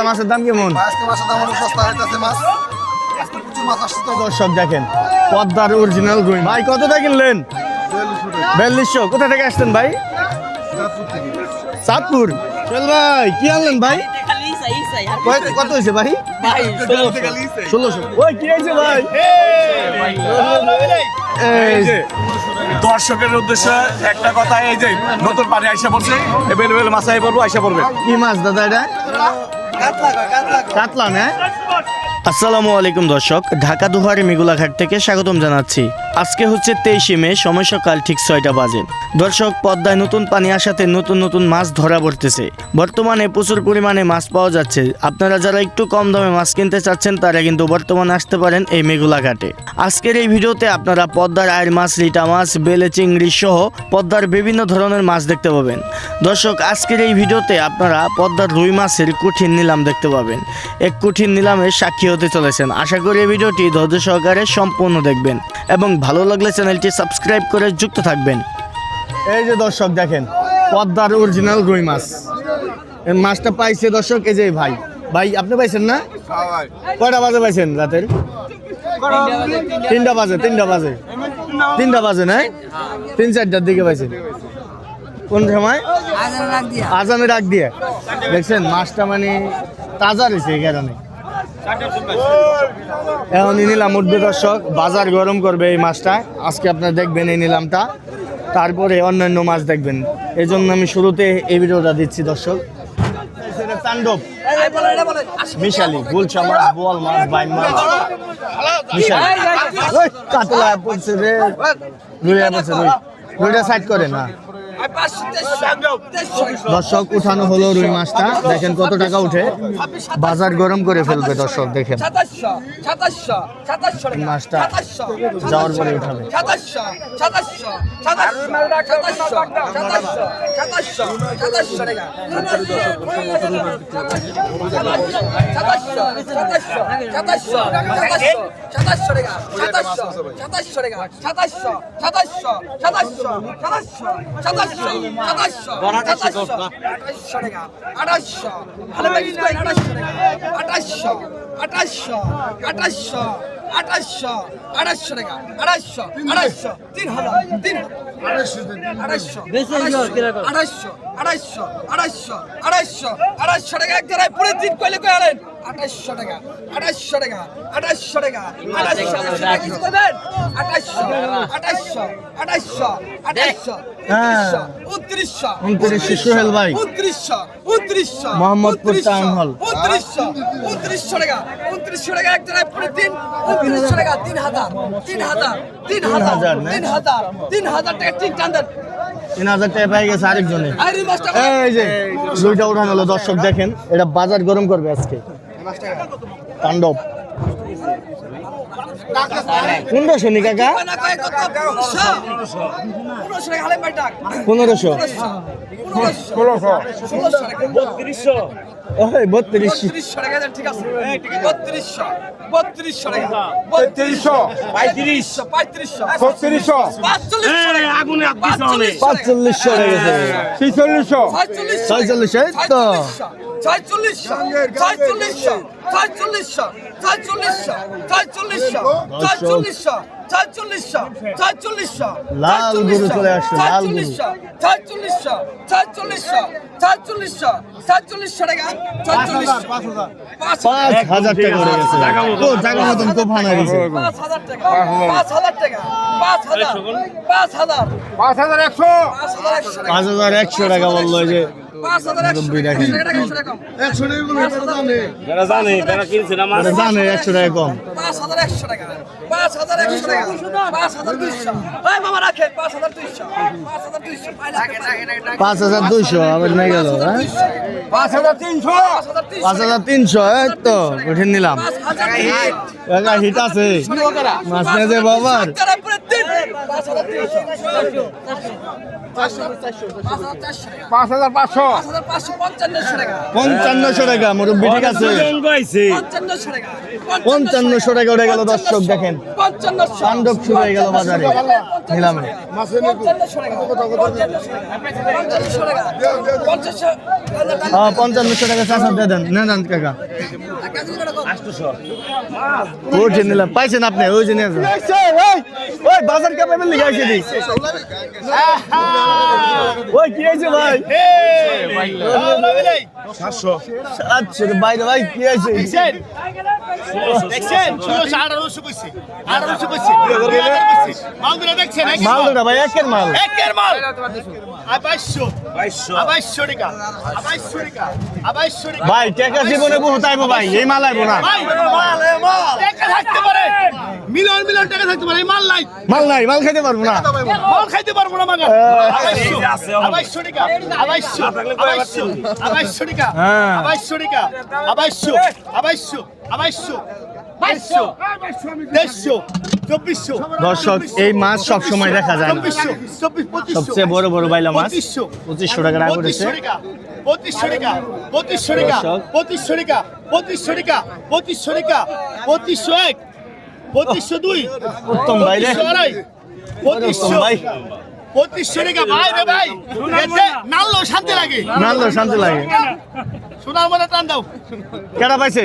চাচা মাছের দাম কেমন? দর্শক দেখেন পদ্মার অরিজিনাল রুই ভাই কতটা কিনলেন? বিয়াল্লিশশো। কোথা থেকে আসছেন ভাই? চাঁদপুর চল ভাই কি আনলেন ভাই? কত হয়েছে ভাই? ষোলোশো। ওই কি হয়েছে ভাই? এই যে, দর্শকের উদ্দেশ্যে একটা কথা এই যে নতুন পানি আইসা পড়ছে এভেলেবেল মাছ আই পড়ব আইসা পড়বে। কি মাছ দাদা এটা? আসসালামু আলাইকুম দর্শক ঢাকা দুহারি মেগুলাঘাট থেকে স্বাগতম জানাচ্ছি। আজকে হচ্ছে তেইশে মে, সময় সকাল ঠিক ছয়টা বাজে। দর্শক, পদ্মায় নতুন পানি আসাতে নতুন নতুন মাছ ধরা পড়তেছে। বর্তমানে প্রচুর পরিমাণে মাছ পাওয়া যাচ্ছে। আপনারা যারা একটু কম দামে মাছ কিনতে চাচ্ছেন, তারা কিন্তু বর্তমানে আসতে পারেন এই মেগুলাঘাটে আজকের এই ভিডিওতে আপনারা পদ্মার আয়ের মাছ, লিটা মাছ, বেলে চিংড়ি সহ পদ্মার বিভিন্ন ধরনের মাছ দেখতে পাবেন। দর্শক, আজকের এই ভিডিওতে আপনারা পদ্মার রুই মাছের কঠিন নিলাম দেখতে পাবেন। এক কঠিন নিলামের সাক্ষী হতে চলেছেন। আশা করি এই ভিডিওটি ধৈর্য সহকারে সম্পূর্ণ দেখবেন এবং ভালো লাগলে চ্যানেলটি সাবস্ক্রাইব করে যুক্ত থাকবেন। এই যে দর্শক দেখেন, পদ্মার অরিজিনাল রুই মাছ। মাছটা পাইছে দর্শক, এই যে ভাই। ভাই, আপনি পাইছেন না? কয়টা বাজে পাইছেন রাতের? তিনটা বাজে তিনটা বাজে। তিনটা বাজে না তিন, চারটার দিকে পাইছেন। কোন সময়? আজানে ডাক দিয়ে। দেখছেন, মাছটা মানে তাজা রয়েছে এই কারণে। এখন এই নিলাম উঠবে দর্শক, বাজার গরম করবে এই মাছটা। আজকে আপনারা দেখবেন এই নিলামটা। তারপরে অন্যান্য মাছ দেখবেন। এই জন্য আমি শুরুতে এই ভিডিওটা দিচ্ছি দর্শক। তাণ্ডব। বোয়াল মাছ মাছ। সাইড করে না। দর্শক উঠানো হলো রুই মাছটা দেখেন কত টাকা উঠে বাজার গরম করে ফেলবে দর্শক দেখেন মাছটা যাওয়ার পরে উঠাবে আঠাশশো আঠাশশো আঠাশশো আঠাশশো আঠাশশো টাকা। আঠাশশো আঠাশশো তিন হাজার তিন আঠাশশো আঠাশশো আঠাশশো আঠাশশো আঠাশশো আঠাশশো আঠাশশো টাকা এক জায়গায় পুরো তিন কইলে কই আনেন? আঠাশশো টাকা আঠাশশো টাকা আঠাশশো টাকা আঠাশশো টাকা। কিছু করবেন আঠাশশো আঠাশশো আঠাশশো আঠাশশো হ্যাঁ। উনত্রিশশো উনত্রিশশো, সোহেল ভাই। উনত্রিশশো উনত্রিশশো মোহাম্মদপুর উনত্রিশশো, টাউন হল। উনত্রিশশো উনত্রিশশো টাকা উনত্রিশশো টাকা এক উনত্রিশশো টাকা তিন হাজার তিন হাজার তিন হাজার হাজার, তিন হাজার তিন হাজার টাকা ঠিক টান দেন। তিন হাজার টাকা পেয়ে গেছে আরেকজনে। আর এই যে দুইটা উঠানো হলো দর্শক দেখেন এটা বাজার গরম করবে আজকে। তাণ্ডব কোন বয়স নি কাকা? পনেরোশো। ষোলোশো। ওই বত্রিশ। বত্রিশশো ঠিক আছে? বত্রিশশো বত্রিশশো টাকা তেত্রিশশো পঁয়ত্রিশশো। পঁয়ত্রিশশো ছত্রিশশো। পাঁচচল্লিশশো গেছে ছিচল্লিশশো ছয়চল্লিশ, এই তো। ছয়চল্লিশশো ছয়চল্লিশশো ছয়চল্লিশশো ছয়চল্লিশশো ছয়চল্লিশশো ছয়চল্লিশশো। চারচল্লিশশো চারচল্লিশশো লাল গরু চলে আসছে লাল গরু। চারচল্লিশশো চারচল্লিশশো চারচল্লিশশো চারচল্লিশশো টাকা চারচল্লিশশো হাজার পাঁচ হাজার। পাঁচ হাজার টাকা। হাজার একশো টাকা। বলল যে জানে একশো টাকা কম। পাঁচ হাজার একশো টাকা। পাঁচ হাজার টাকা দুইশো পাঁচ হাজার আবার পাঁচ হাজার তিনশো পাঁচ হাজার তিনশো এই তো উঠে নিলাম হিট আছে বাবার পঞ্চান্নশো টাকা আছে পঞ্চান্নশো টাকা ওটা গেল দর্শক দেখেন তাণ্ডব শুরু হয়ে গেল বাজারে। নিলামে পঞ্চান্নশো টাকা চাষা দিয়ে দেন। না দেন কাকা। ওই নিলাম। পাইছেন আপনি? ওই যে নিয়ে ওই বাজার কাপে দি ওই কি হয়েছে ভাই? সাতশো। ভাই ভাই কি হয়েছে? দেখছেন? দেখছেন? মাল? মালটা ভাই একের মাল। একের মাল? আবাইশো আবাইশো টাকা। আবাইশো টাকা। আবাইশো টাকা। ভাই টাকা জীবনে বহুত আইবো ভাই এই মাল আইবো না। ভাই টাকা থাকতে পারে। মিলিয়ন মিলিয়ন টাকা থাকতে পারে। মাল নাই। মাল নাই মাল খাইতে পারব না। মাল খাইতে পারব না হ্যাঁ। আবাইশো আবাইশো টাকা। আবাইশো আবাইশো আবাইশো টাকা। হ্যাঁ। আবাইশো টাকা। আবাইশো দর্শক এই মাছ সব সময় দেখা যায় না। সবচেয়ে বড় বড় বাইলা মাছ পঁচিশশো। টাকা রাগ করেছে। পঁচিশশো টাকা পঁচিশশো টাকা পঁচিশশো টাকা পঁচিশশো টাকা পঁচিশশো টাকা পঁচিশশো এক পঁচিশশো দুই উত্তম ভাই রে। পঁচিশশো আড়াই পঁচিশশো ভাই। পঁচিশশো টাকা ভাই রে ভাই। নাললো শান্তি লাগে। নাল শান্তি লাগে। সোনার মধ্যে টান দাও। কেডা পাইছে?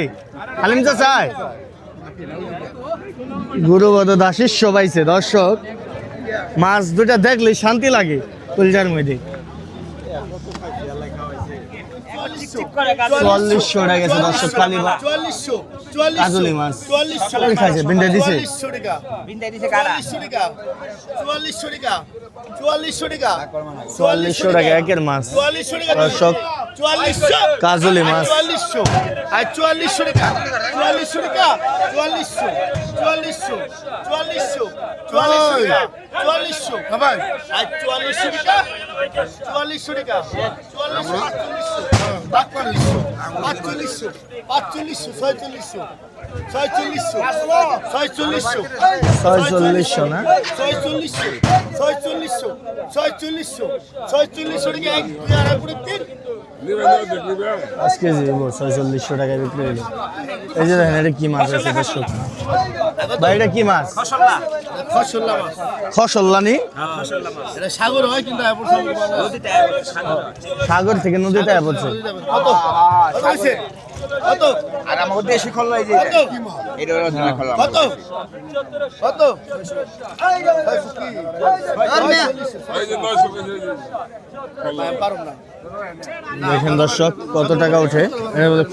হালিম চাচাই। গুরুবদ দাসিস্য পাইছে দর্শক। মাছ দুটা দেখলে শান্তি লাগে কলজার মধ্যে। চুয়াল্লিশশো টাকা গেছে দর্শক কালী বা- চুয়াল্লিশশো চুয়াল্লিশশো কাজলি মাছ। খাইছে, বিন্দে দিছে। চুয়াল্লিশশো টাকা। টাকা টাকা। চুয়াল্লিশশো টাকা। চুয়াল্লিশশো টাকা একের মাছ। চুয়াল্লিশশো টাকা। দর্শক, কাজলি মাছ। চুয়াল্লিশশো। আর চুয়াল্লিশশো টাকা। চুয়াল্লিশশো টাকা। চুয়াল্লিশশো। চুয়াল্লিশশো। চুয়াল্লিশশো। চুয়াল্লিশশো টাকা। চুয়াল্লিশশো। আর চুয়াল্লিশশো টাকা। চুয়াল্লিশশো টাকা। চুয়াল্লিশশো পাঁচচল্লিশশো। পাঁচচল্লিশশো। পাঁচচল্লিশশো ছয়চল্লিশশো। ছয়চল্লিশশো। ছয়চল্লিশশো। ছয়চল্লিশশো না? ছয়চল্লিশশো। ছয়চল্লিশশো। ছয়চল্লিশশো। ছয়চল্লিশশো টাকা এক দুই আড়াই করে তিন। পাঁচ কেজি দেবো ছয়চল্লিশশো টাকায় বিক্রি হলো। এই যে দেখেন এটা কি মাছ আছে দর্শক ভাই এটা কি মাছ? খসল্লানি? সাগর হয় কিন্তু সাগর থেকে নদীতে পড়ছে। কত? আর দেশি যে কত? কত? দেখেন দর্শক কত টাকা ওঠে?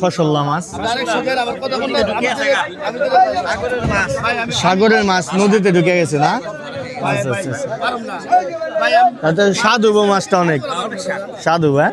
ফসল্লা মাছ। সাগরের মাছ। নদীতে ঢুকে গেছে না? আচ্ছা, আচ্ছা, আচ্ছা। সাধু মাছটা অনেক। সাধু। হ্যাঁ?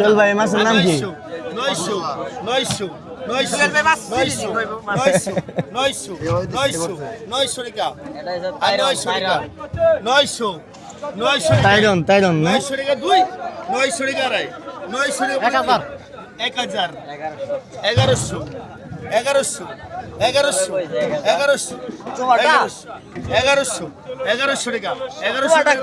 চল ভাই মাছের নাম কি? নয়শো নয়শো টাইডন টাইডন নয়শো টাকা। দুই নয়শো টাকা আড়াই। নয়শো টাকা এক হাজার। এগারোশো। এগারোশো এগারোশো এগারোশো এগারোশো। এগারোশো এগারোশো টাকা এগারোশো টাকা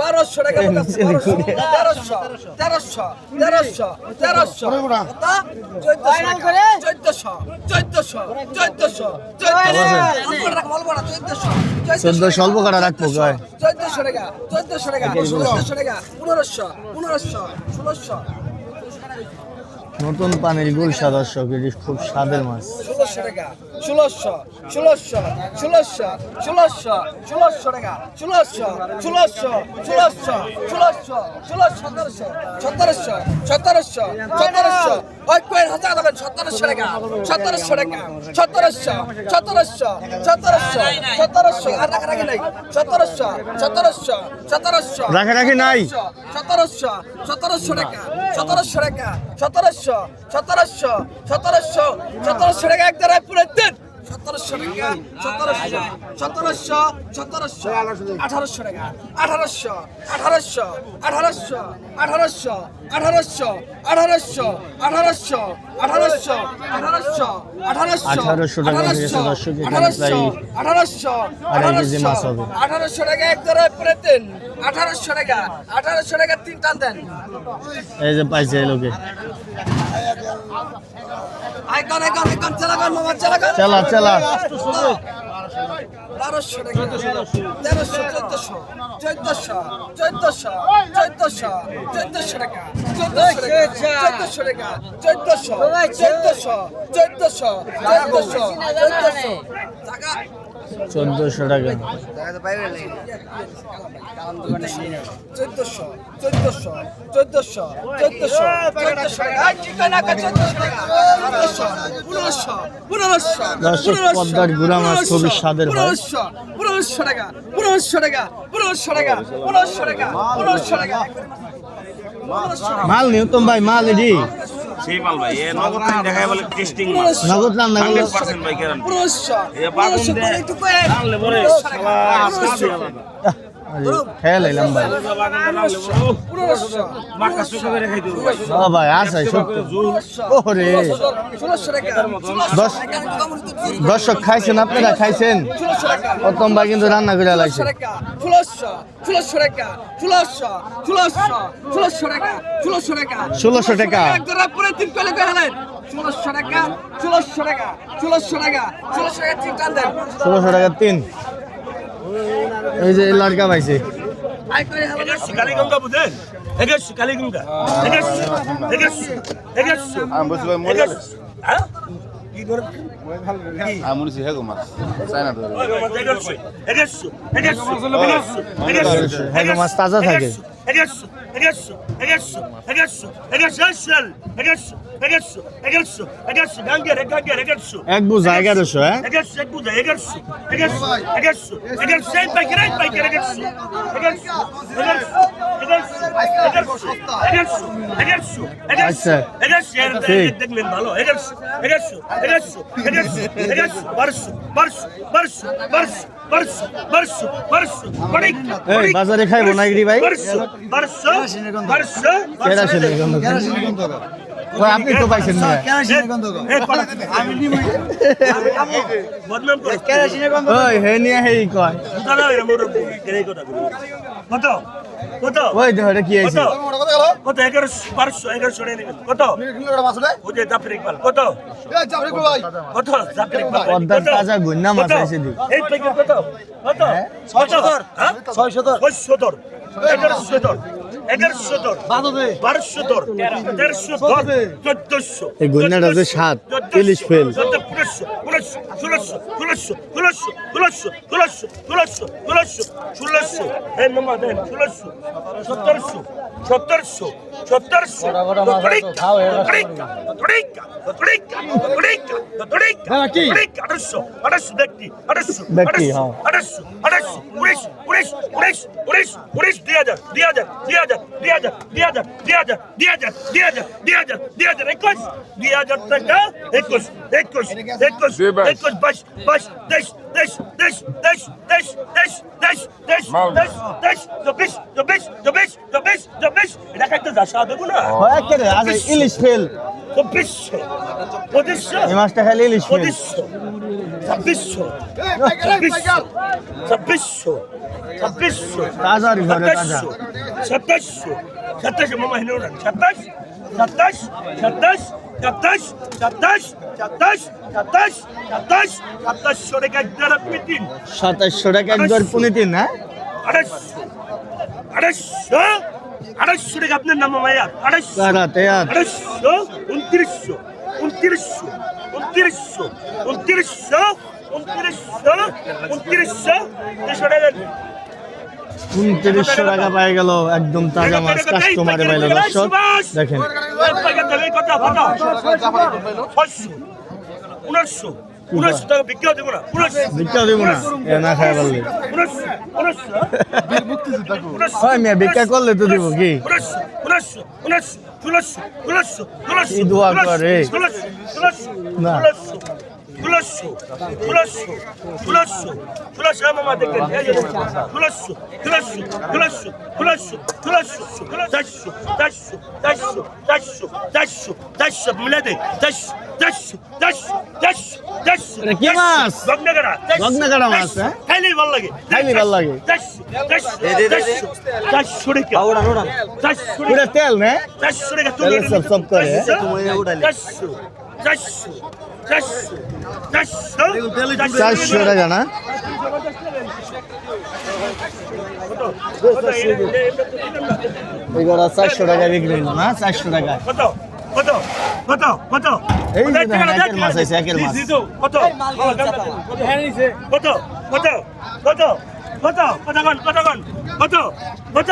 বারোশো টাকা তেরোশো তেরোশো তেরোশো তেরোশো। চোদ্দশো চোদ্দশো চোদ্দশো চোদ্দশো অল্প করা রাখব চোদ্দশো টাকা চোদ্দশো টাকা চোদ্দশো টাকা পনেরোশো পনেরোশো ষোলোশো নতুন পানির গুলশা, দর্শক খুব স্বাদের মাছ। ষোলোশো টাকা, ষোলোশো ষোলোশো ষোলোশো ষোলোশো ষোলোশো ষোলোশো ষোলোশো ষোলোশো ষোলোশো ষোলোশো সতেরোশো সতেরোশো সতেরোশো কয়েক হাজার দেবেন সতেরোশো টাকা। সতেরোশো টাকা। সতেরোশো সতেরোশো সতেরোশো সতেরোশো। আর রাখা রাখি নাই। সতেরোশো সতেরোশো সতেরোশো রাখারাখি নাই। সতেরোশো সতেরোশো টাকা। সতেরোশো টাকা সতেরোশো সতেরোশো সতেরোশো সতেরোশো টাকা এক পুরো দিন। সতেরোশো টাকা সতেরোশো সতেরোশো সতেরোশো আঠারোশো টাকা আঠারোশো আঠারোশো আঠারোশো আঠারোশো আঠারোশো আঠারোশো আঠারোশো আঠারোশো আঠারোশো আঠারোশো 1800 টাকা হয়ে গেছে দর্শক, এখানে আঠারোশো আঠারোশো মাছ হবে। আঠারোশো টাকা এক দ্বারা পুরো দিন আঠারোশো টাকা আঠারোশো টাকা তিন টান দেন এই যে পাইছে লোকে চালা চালা বারোশো টাকা। তেরোশো চোদ্দশো চোদ্দশো চোদ্দশো চোদ্দশো চোদ্দশো টাকা চোদ্দশো টাকা চোদ্দশো চোদ্দশো চোদ্দশো চোদ্দশো চোদ্দশো। টাকা। চোদ্দশো টাকা। চোদ্দশো চোদ্দশো চোদ্দশো চোদ্দশো। চোদ্দশো টাকা আই, কি কয় না কয় চোদ্দশো টাকা? চোদ্দশো পনেরোশো পনেরোশো দর্শক, পদ্মার গুড়া মাছ খুবই স্বাদের পনেরোশো পনেরোশো টাকা পনেরোশো টাকা পনেরোশো টাকা পনেরোশো টাকা পনেরোশো টাকা। মাল নিউতম ভাই মাল এডি সেই মাল ভাই এ নগদ থেকে দেখায় বলে টেস্টিং মাল। নগদ রান্না করল 100% ভাই গ্যারান্টি পনেরোশো এ বাগুন দে। আনলে পরে শালা আলাদা। দর্শক খাইছেন আপনারা খাইছেন প্রথম ভাই কিন্তু রান্না করে লাগছে ষোলোশো টাকা ষোলোশো টাকা ষোলোশো টাকা তিন এই যে লড়কা পাইছে মাছ তাজা থাকে এক বুঝা এগারোশো হ্যাঁ। দেখলেন ভালো এগারোশো এগারোশো এগারোশো এগারোশো এগারোশো বারোশো বারোশো বারোশো বারোশো বাজারে খাইবো না গিরি ভাই আপনি তো পাইছেন না হে নিয়ে হেই কয় কত কত ওই দেখো এটা কি আছে কত? এগারোশো বারোশো এগারোশো কত? ওই যে জাফর ইকবাল কত? কত? জাফর ইকবাল পদ্মার তাজা গুন্না মাছ আছে দি এই প্যাকেট কত? কত? ছয় সতর ছয় সতর ছয় এগারোশো ধর বারোশো। ধর তেরোশো ধর চোদ্দশো। এই গুন্নাটা যে স্বাদ, ইলিশ ফেল। পনেরোশো পনেরোশো ষোলোশো ষোলোশো ষোলোশো ষোলোশো ষোলোশো ষোলোশো ষোলোশো ষোলোশো এই মামা দেন ষোলোশো সতেরোশো সতেরোশো সতেরোশো তরিকা তরিকা তরিকা তরিকা তরিকা তরিকা তরিকা আঠারোশো আঠারোশো ব্যক্তি আঠারোশো ব্যক্তি, হ্যাঁ। আঠারোশো উনিশ উনিশ উনিশ উনিশ উনিশ দুই হাজার দুই হাজার দুই হাজার দুই হাজার দুই হাজার দুই হাজার দুই হাজার দুই হাজার দুই হাজার দুই হাজার একুশ দুই হাজার টাকা একুশ একুশ একুশ একুশ বাইশ বাইশ তেইশ তেইশ তেইশ তেইশ তেইশ তেইশ তেইশ তেইশ তেইশ তেইশ চব্বিশ চব্বিশ চব্বিশ চব্বিশ চব্বিশ। এটা খাইতে যা না? ইলিশ ফেল। চব্বিশশো পঁচিশশো। এই মাছটা খাইলে ইলিশ পঁচিশশো। ছাব্বিশশো। ছাব্বিশশো। ছাব্বিশশো। ছাব্বিশশো তাজার ঘরে তাজা সাতাশশো সাতাশ মামা হেনে ওঠান সাতাশ সাতাশ সাতাশ সাতাশ সাতাশ সাতাশ সাতাশ সাতাশ সাতাশশো টাকা একদার আপনি দিন সাতাশশো টাকা একবার পুনে তিন হ্যাঁ? আড়াইশো। আড়াইশো। আড়াইশো টাকা আপনার নাম মায়া আড়াইশো। কারাতে আর আড়াইশো উনত্রিশশো উনত্রিশশো উনত্রিশশো উনত্রিশশো উনত্রিশশো উনত্রিশশো। তেইশশো টাকা উনত্রিশশো টাকা পাই গেল একদম তাজা মাছ কাস্টমারে পাইল দর্শক দেখেন ভিক্ষা করলে তো দিব কি দোয়া করে না ষোলোশো ষোলোশো ষোলোশো ষোলোশো মামা দেখেন ষোলোশো ষোলোশো ষোলোশো ষোলোশো ষোলোশো চারশো চারশো চারশো চারশো চারশো চারশো মিলে দে চারশো চারশো চারশো চারশো চারশো কি মাছ? গগনাগাড়া গগনাগাড়া মাছ, হ্যাঁ? খাইলেই ভালো লাগে খাইলেই ভালো লাগে। চারশো চারশো চারশো টাকা চারশো পুরো তেল না চারশো টাকা তাহলে সব সব করে, হ্যাঁ? চারশো চারশো চারশো টাকা না এগুলো চারশো টাকা বিক্রি হলো না চারশো টাকা কত কত কত কত এই একের মাছ আছে, একের মাছ। কত কত কত কত কত কত গান কত কত কত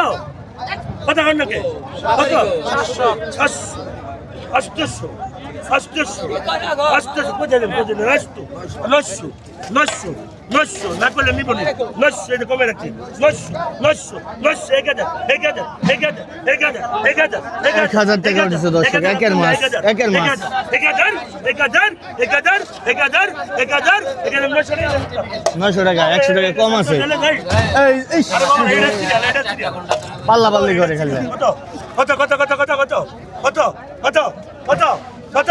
কত গান নাকি কত সাতশো আষ্টশো আষ্টশো আষ্টশো বোঝালে বোঝালে নশো নশো নশো নশো না করলে নিব না নশো এটা কমে রাখছি নশো নশো নশো এক হাজার এক হাজার এক হাজার এক হাজার এক হাজার এক হাজার টাকা উঠেছে দর্শক, একের মাছ, একের মাছ। এক হাজার এক হাজার এক হাজার এক হাজার এক হাজার নশো টাকা নশো টাকা একশো টাকা কম আছে এই। পাল্লা পাল্লি করে খেলে কত কত কত কত কত কত কত কত কত?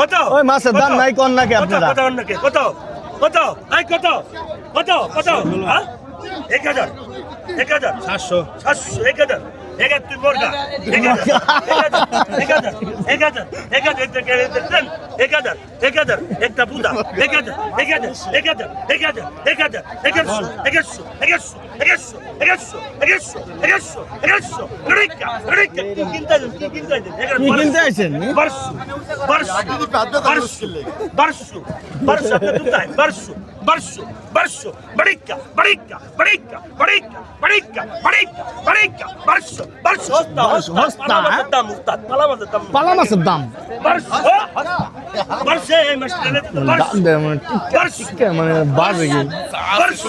কত? ওই মাছের দাম নাই কোন নাকি আপনারা? কত নাকি? কত? কত? আই কত? কত? কত? হ্যাঁ? এক হাজার। এক হাজার সাতশো সাতশো এক হাজার। এক হাজার এক হাজার এক হাজার এক হাজার এক হাজার এক হাজার এক হাজার এক হাজার এক হাজার একটা বুদা এক হাজার এক হাজার এক হাজার এক হাজার এক হাজার কিনতে আছেন এগারো কি কিনতে আছেন বারশো বারশো বারশো বারশো বারশো আপনার কোথায় বারশো برشو برشو بريكا بريكا بريكا بريكا بريكا بريكا بريكا برشو برشو هستا هستا هستا الدم مختار طالما الدم طالما الدم برشو برشو ايه مشكلة برشو برشو برشو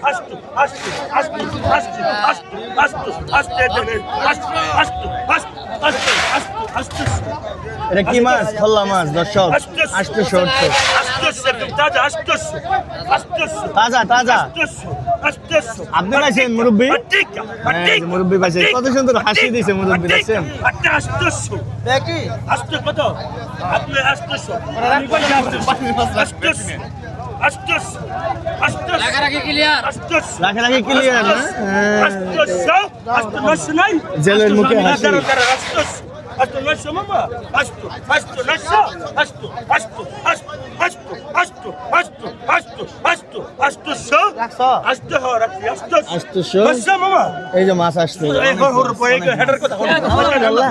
ಅಷ್ಟು ಅಷ್ಟು ಅಷ್ಟು ಅಷ್ಟು ಅಷ್ಟು ಅಷ್ಟು ಅಷ್ಟೇ ಅಷ್ಟು ಅಷ್ಟು ಅಷ್ಟು ಅಷ್ಟು ಅಷ್ಟು ಅಷ್ಟು এটা কি মাছ খোল্লা মাছ দর্শক আষ্টশো আষ্টশো তাজা আষ্টশো আষ্টশো তাজা তাজা আষ্টশো আপনি পাইছেন মুরব্বি মুরব্বি পাইছেন কত সুন্দর হাসি দিয়েছে মুরব্বি দেখছেন আষ্টশো দেখি আষ্ট কত আপনি আষ্টশো আষ্টশো হ্যাঁ। আসতে জেলের মুখে হাসি। আসতে আসতো আসতো আসতো আসতো আসতো আসতো আসতো আসতো আসতো আসতো আসতে এই যে মাছ আসছে এই হর হর পয়ে হেডার কথা আল্লাহ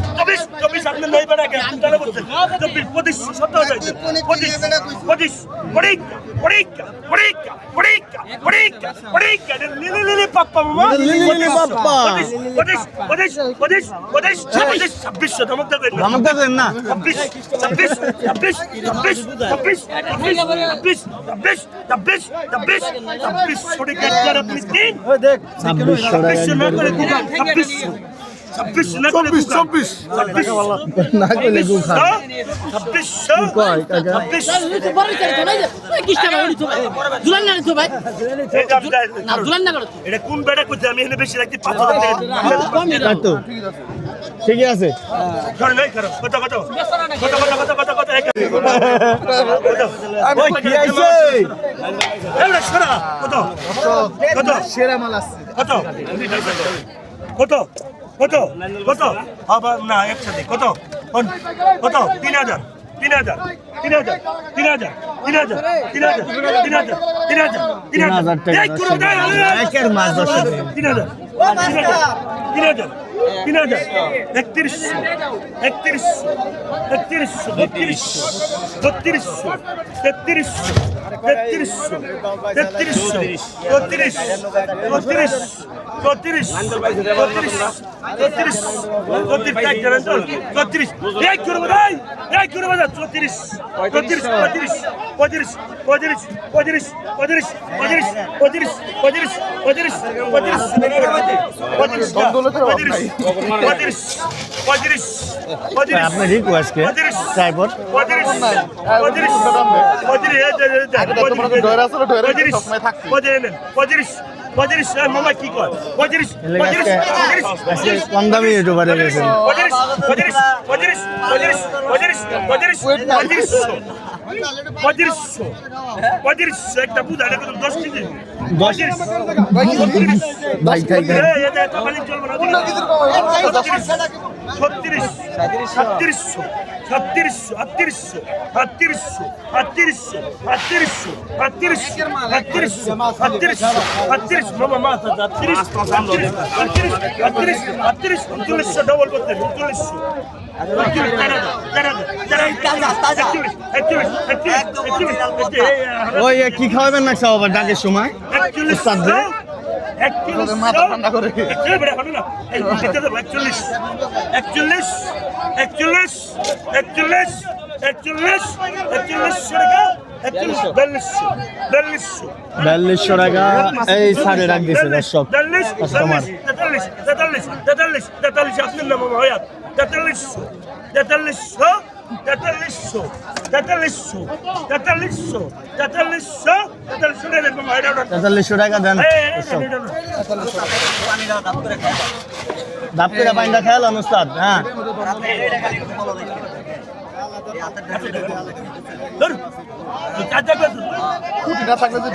চব্বিশ চব্বিশ আপনি নই বেড়া গে আপনি তাহলে বলছেন চব্বিশ পঁচিশ সতেরো হাজার পঁচিশ পঁচিশ পরীক্ষা পরীক্ষা পরীক্ষা পরীক্ষা পরীক্ষা পরীক্ষা লিলি লিলি পাপ্পা মামা লিলি লিলি পাপ্পা। পঁচিশ পঁচিশ পঁচিশ পঁচিশ পঁচিশ ছাব্বিশশো ধমক দেবে আমাকে দেখেন না ছাব্বিশ ছাব্বিশ ছাব্বিশ ছাব্বিশ ছাব্বিশ ছাব্বিশ ছাব্বিশ ছাব্বিশ ছাব্বিশ ছাব্বিশ ছাব্বিশ টাকার আপনি দিন ছাব্বিশশো টাকা ছাব্বিশশো না করে দিন ছাব্বিশশো ছাব্বিশ না চব্বিশ চব্বিশ করলে গু ছাব্বিশশো। এটা কোন বেড়া করছে আমি এখানে বেশি রাখছি পাঁচ হাজার টাকা। তাই তো ঠিকই আছে। কত কত? কত কত কত কত কত? এক ওই কি আইছে? এবারে সরা। কত? কত? সেরা মাল আসছে কত? কত কত না একসাথে কত কত তিন হাজার তিন হাজার তিন হাজার তিন হাজার তিন হাজার তিন হাজার তিন হাজার তিন হাজার তিন হাজার। তিন হাজার তিন হাজার তিন হাজার তিন হাজার Birader. Bektirişsu. Bektirişsu. Bektirişsu. Bektirişsu. Bektirişsu. Bektirişsu. Bektirişsu. Bektirişsu. Bektirişsu. Bektirişsu. Götürüş. Götürüş. Götürüş. Götürüş. Tek gelen dur. Götürüş. Ne kurumada? Ne kurumada? Götürüş. Götürüş. Götürüş. Götürüş. Götürüş. Götürüş. Götürüş. Götürüş. Götürüş. Götürüş. Götürüş. Götürüş. Götürüş. Götürüş. Götürüş. আপনি request কে driver কম দামি ইউটিউবারে গেছেন পঁয়ত্রিশ পঁয়ত্রিশশো। পঁয়ত্রিশশো একটা বুধ এটা কত দশ কেজি। ছত্রিশ সাতত্রিশশো সাতত্রিশশো আটত্রিশশো আটত্রিশশো আটত্রিশশো আটত্রিশশো আটত্রিশশো আটত্রিশশো আটত্রিশশো আটত্রিশ মামা মাছ আটত্রিশ আটত্রিশ আটত্রিশ আটত্রিশ উনচল্লিশশো ডবল করতে উনচল্লিশশো ওই কি খাওয়াবেন না খাওয়াবার ডাকের সময় মাথা ঠান্ডা করে একচল্লিশ একচল্লিশ একচল্লিশ একচল্লিশ বিয়াল্লিশশো টাকা এই সাড়ে রাখ দিয়েছে দর্শক কাস্টমার তেতাল্লিশ তেতাল্লিশ তেতাল্লিশ তেতাল্লিশ আপনার তেতাল্লিশশো তেতাল্লিশশো তেতাল্লিশশো তেতাল্লিশশো তেতাল্লিশশো তেতাল্লিশশো তেতাল্লিশশো টাকা দেন দাপ করে পাইনটা খেয়াল অনুস্তাদ হ্যাঁ। খুঁটি না থাকলে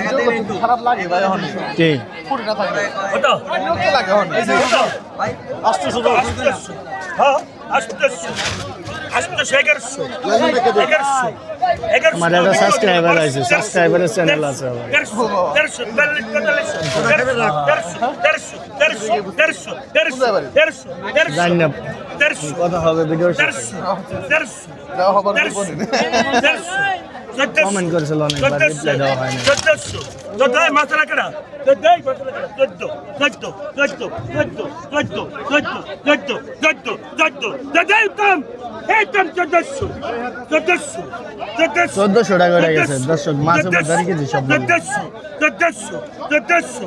ধন্যবাদ কথা হবে ভিডিও চোদ্দশো টাকা গেছে দর্শক মাছ দাঁড়িয়ে গেছে চোদ্দশো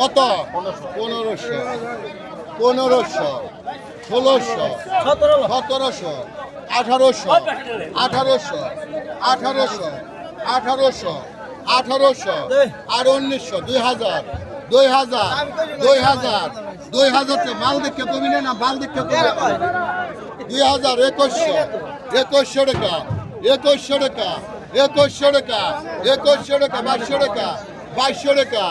কত? পনেরোশো। পনেরোশো, ষোলোশো, সতেরোশো, আঠারোশো আঠারোশো আঠারোশো আঠারোশো আঠারোশো, আর উনিশশো, দুই হাজার দুই হাজার দুই হাজার দুই হাজার তো মাল দেখে কমিনে না মাল দেখে কমিনে দুই হাজার, একুশশো একুশশো টাকা একুশশো টাকা একুশশো টাকা একুশশো টাকা, বাইশশো টাকা বাইশশো টাকা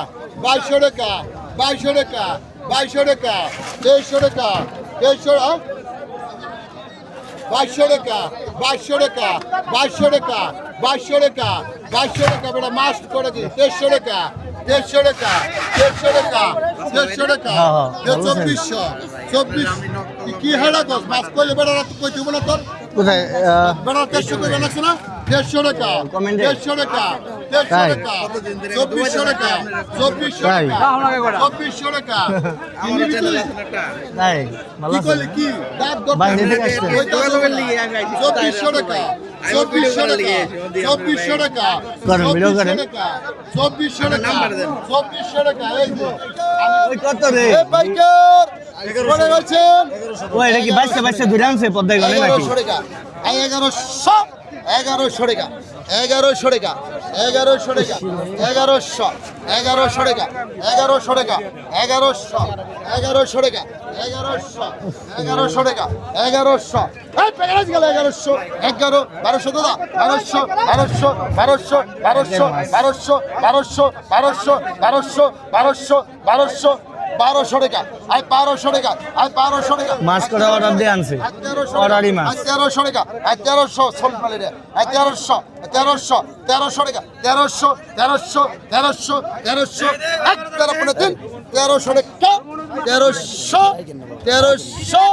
বাইশশো টাকা বাইশশো টাকা বাইশশো টাকা তেইশশো টাকা আ? বাইশশো টাকা বাইশশো টাকা বাইশশো টাকা বাইশশো টাকা বাইশশো টাকা বেটা মাস্ট করে দিন। দেড়শো টাকা দেড়শো টাকা দেড়শো টাকা দেড়শো টাকা চব্বিশশো চব্বিশ কি হেরা কস? মাছ করলে বেটা কই দিব না তোর? কোথায় বেটা দেড়শো টাকা লাগছে না? দেড়শো টাকা দেড়শো টাকা দেড়শো তাই। পদ্মায় এগারোশো টাকা। এগারোশো টাকা এগারোশো টাকা এগারোশো এগারোশো টাকা এগারোশো টাকা এগারোশো এগারোশো টাকা এগারোশো এগারোশো টাকা এগারোশো গেল এগারোশো এগারো বারোশো দাদা বারোশো বারোশো বারোশো বারোশো বারোশো বারোশো বারোশো বারোশো বারোশো বারোশো বারোশো টাকা। আই বারোশো টাকা আই বারোশো টাকা। মাছ করে অর্ডার দিয়ে আনছে? অর্ডারই মাছ। তেরোশো টাকা তেরোশো সোলপালি রে তেরোশো তেরোশো তেরোশো টাকা তেরোশো তেরোশো তেরোশো তেরোশো। এক তেরো পনেরো তিন তেরোশো টাকা তেরোশো তেরোশো।